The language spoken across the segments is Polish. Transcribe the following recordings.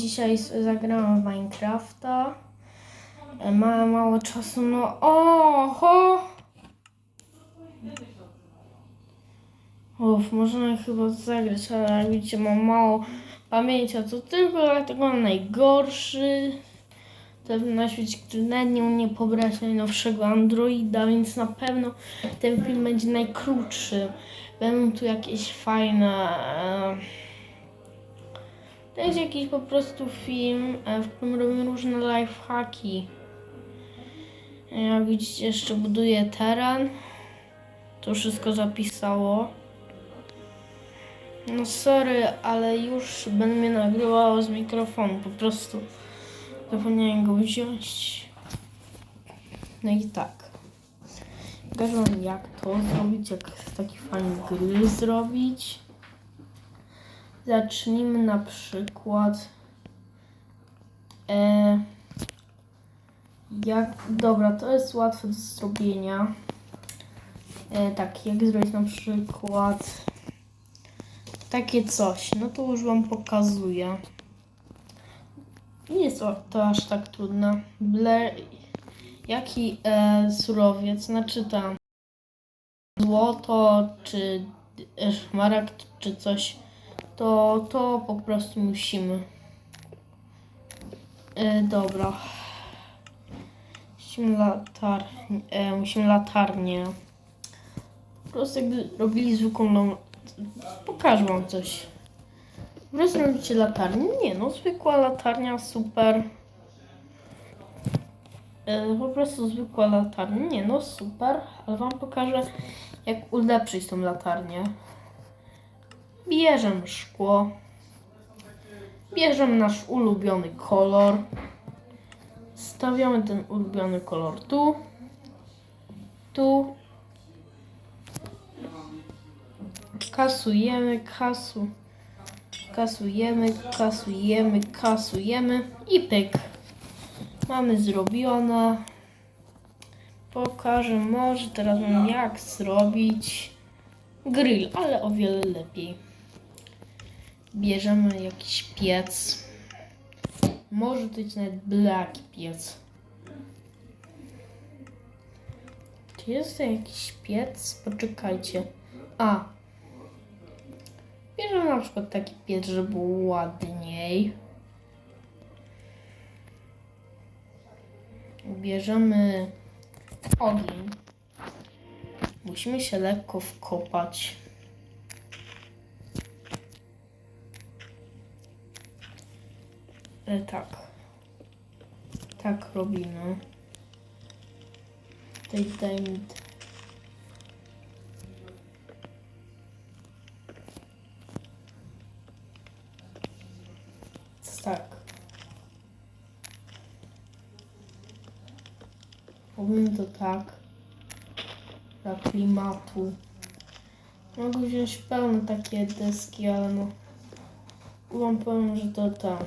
Dzisiaj zagrałam w Minecrafta. Mamy mało czasu, no oho! Uff, możemy chyba zagrać, ale jak widzicie mam mało pamięci, a to tylko dlatego mam najgorszy ten na świecie, który nawet nie umie pobrać najnowszego Androida, więc na pewno ten film będzie najkrótszy. Będą tu jakieś fajne... E, to jest jakiś po prostu film, e, w którym robię różne lifehacki. E, Jak widzicie, jeszcze buduję teren. To wszystko zapisało. No sorry, ale już będę mnie nagrywało z mikrofonu, po prostu zapomniałem go wziąć. No i tak. Pokażę wam jak to zrobić, jak taki fajny grill zrobić. Zacznijmy na przykład. E, jak, dobra, to jest łatwe do zrobienia. E, tak, jak zrobić na przykład takie coś. No to już Wam pokazuję. Nie jest to- aż tak trudne. Ble, jaki e, surowiec, znaczy tam złoto, czy e, szmaragd, czy coś, to, to po prostu musimy. E, dobra. Musimy latarnię, e, musimy latarnię. Po prostu jakby robili zwykłą, no, pokażę wam coś. Po prostu robicie latarnię? Nie no, zwykła latarnia, super. E, po prostu zwykła latarnia. Nie no, super, ale wam pokażę jak ulepszyć tą latarnię. Bierzemy szkło. Bierzemy nasz ulubiony kolor. Stawiamy ten ulubiony kolor tu. Tu. Kasujemy, kasu. Kasujemy, kasujemy, kasujemy i pyk. Mamy zrobione. Pokażę może teraz wam jak zrobić grill, ale o wiele lepiej. Bierzemy jakiś piec. Może to być nawet blaki piec. Czy jest to jakiś piec? Poczekajcie. A. Bierzemy na przykład taki piec, żeby było ładniej. Bierzemy ogień. Musimy się lekko wkopać. Tak. Tak robimy. Tutaj dajmy. Tak. Robimy to tak. Dla klimatu. Mogę wziąć pełne takie deski, ale no. Wam powiem, że to tam.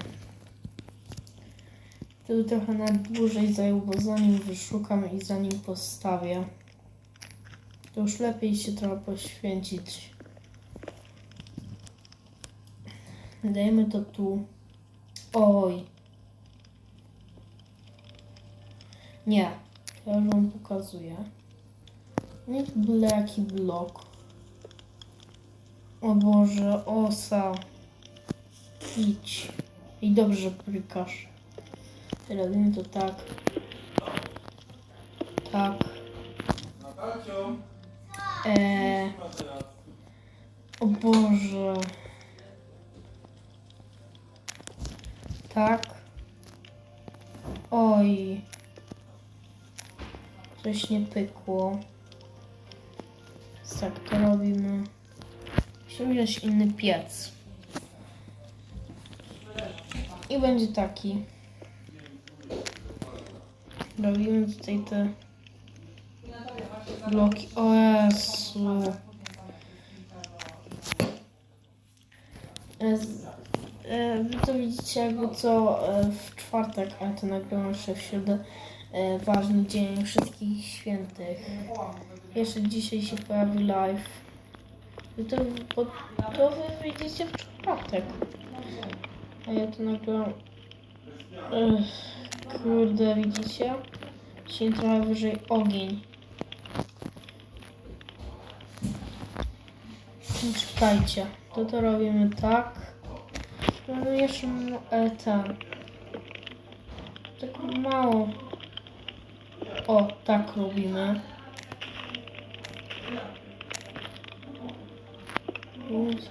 By trochę na dłużej zajął, bo zanim wyszukam i zanim postawię, to już lepiej się trochę poświęcić. Dajmy to tu. Oj. Nie. Ja już wam pokazuję. Nie byle jaki blok. O Boże, osa. Idź. I dobrze prykasz. Robimy to tak. Tak. Eee, o Boże. Tak. Oj. Coś nie pykło. Tak to robimy. Musimy wziąć inny piec. I będzie taki. Robimy tutaj te bloki. O Jezu. E, Wy to widzicie jakby co e, w czwartek, ale to nagrywam jeszcze w środę. e, Ważny dzień wszystkich świętych. Jeszcze dzisiaj się pojawi live. Wy to, to wy widzicie w czwartek. A ja to nagrałam. Ech, kurde, widzicie? Dzisiaj trochę wyżej ogień. No, Czekajcie, to to robimy tak. No jeszcze e, ten. Tak mało. O, tak robimy. Więc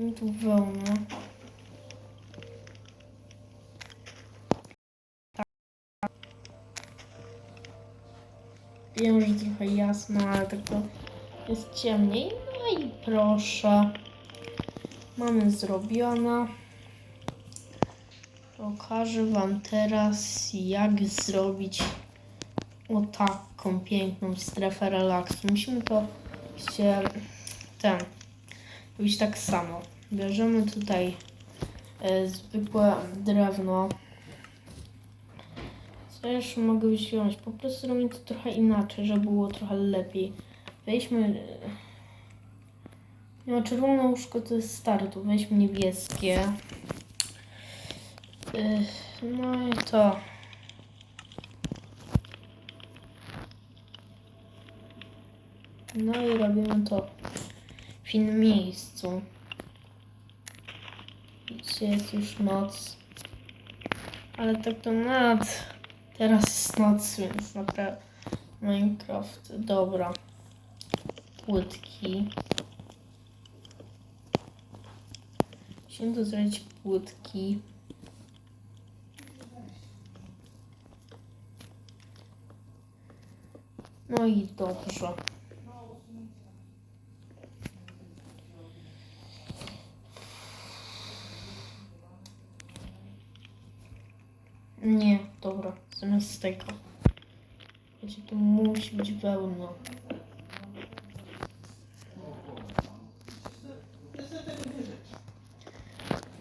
I tu wełna. Tak. Wiem, że trochę jasno, ale tak to jest ciemniej. No i proszę. Mamy zrobione. Pokażę Wam teraz, jak zrobić o taką piękną strefę relaksu. Musimy to się ten robić tak samo. Bierzemy tutaj e, zwykłe drewno. Co jeszcze mogę wziąć? Po prostu robię to trochę inaczej, żeby było trochę lepiej. Weźmy. e, No, czerwone łóżko to jest stare, tu weźmy niebieskie. Y, No i to. No i robimy to w innym miejscu. Jest już noc. Ale tak to nad. Teraz jest noc, więc naprawdę Minecraft. Dobra. Płytki. Musimy tu zrobić płytki. No i dobrze. Nie, dobra, zamiast tego. Wiecie, to musi być wełna.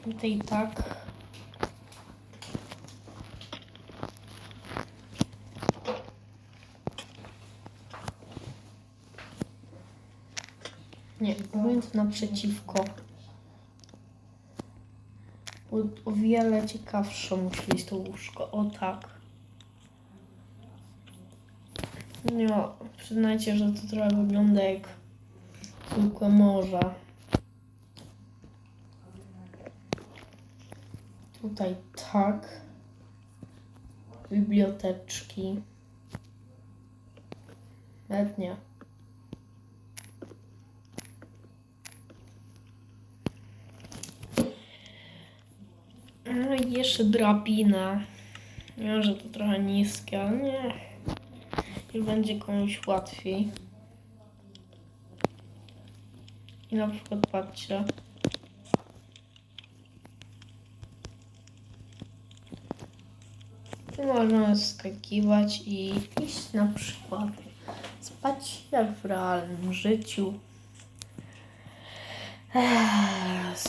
Tutaj tak. Nie, mówiąc naprzeciwko. O, wiele ciekawsze musi być to łóżko. O tak. No, przyznajcie, że to trochę wygląda jak zwykłe morze. Tutaj tak. Biblioteczki. Nawet nie. No i jeszcze drabina. Wiem, że to trochę niskie, ale nie. Już będzie komuś łatwiej. I na przykład patrzcie. Tu można skakiwać i iść na przykład spać jak w realnym życiu.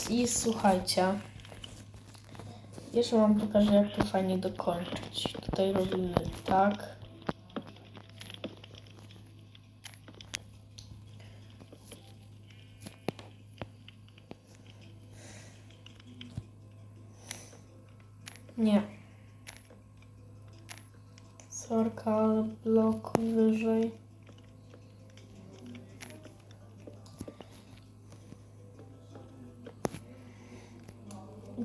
I słuchajcie. Jeszcze wam pokażę, jak to fajnie dokończyć. Tutaj robimy tak. Nie. Sorka, blok wyżej.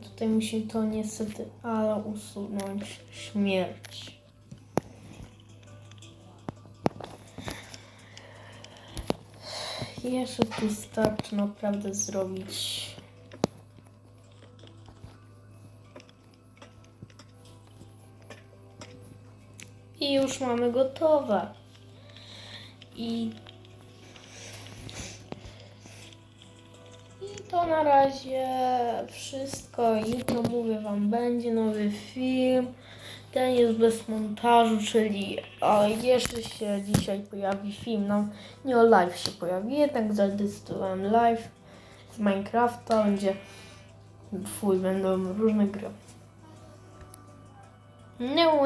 Tutaj musi to niestety, ale usunąć śmierć. Jeszcze tu starczy naprawdę zrobić. I już mamy gotowe. I to na razie wszystko. Jutro mówię wam, będzie nowy film. Ten jest bez montażu, czyli o, jeszcze się dzisiaj pojawi film. No, nie o live się pojawi, jednak zadecydowałem live z Minecrafta. Będzie fuj, będą różne gry. No,